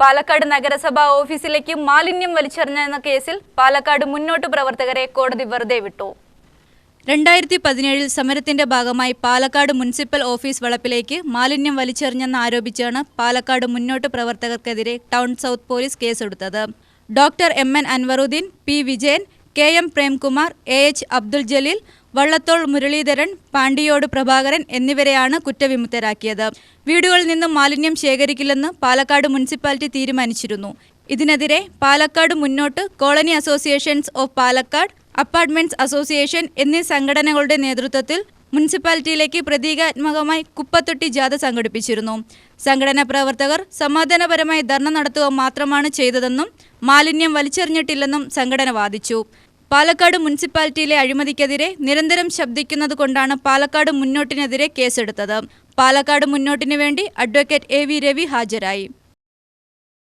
പാലക്കാട് നഗരസഭാ ഓഫീസിലേക്ക് മാലിന്യം വലിച്ചെറിഞ്ഞെന്ന കേസിൽ പാലക്കാട് മുന്നോട്ട് പ്രവർത്തകരെ കോടതി വെറുതെ വിട്ടു. രണ്ടായിരത്തി പതിനേഴിൽ സമരത്തിന്റെ ഭാഗമായി പാലക്കാട് മുനിസിപ്പൽ ഓഫീസ് വളപ്പിലേക്ക് മാലിന്യം വലിച്ചെറിഞ്ഞെന്ന് ആരോപിച്ചാണ് പാലക്കാട് മുന്നോട്ട് പ്രവർത്തകർക്കെതിരെ ടൗൺ സൗത്ത് പോലീസ് കേസെടുത്തത്. Doctor M N Anwaruddin P Vijayan K M Premkumar A H Abdul Jaleel Vallathol Muraleedharan Pandiyode Prabhakaran എന്നിവരെയാണ് കുറ്റവിമുക്തരാക്കിയത്. വീടുകളിൽ നിന്നും മാലിന്യം ശേഖരിക്കില്ലെന്ന് പാലക്കാട് മുനിസിപ്പാലിറ്റി തീരുമാനിച്ചിരുന്നു. ഇതിനെതിരെ പാലക്കാട് മുന്നോട്ട് colony associations of Palakkad apartments association എന്നീ സംഘടനകളുടെ നേതൃത്വത്തിൽ മുനിസിപ്പാലിറ്റിയിലേക്ക് പ്രതീകാത്മകമായി കുപ്പത്തൊട്ടി ജാഥ സംഘടിപ്പിച്ചിരുന്നു. സംഘടനാ പ്രവർത്തകർ സമാധാനപരമായി ധർണ നടത്തുക മാത്രമാണ് ചെയ്തതെന്നും മാലിന്യം വലിച്ചെറിഞ്ഞിട്ടില്ലെന്നും സംഘടന വാദിച്ചു. പാലക്കാട് മുനിസിപ്പാലിറ്റിയിലെ അഴിമതിക്കെതിരെ നിരന്തരം ശബ്ദിക്കുന്നത് കൊണ്ടാണ് പാലക്കാട് മുന്നോട്ടിനെതിരെ കേസെടുത്തത്. പാലക്കാട് മുന്നോട്ടിനു വേണ്ടി അഡ്വക്കേറ്റ് എ വി രവി ഹാജരായി.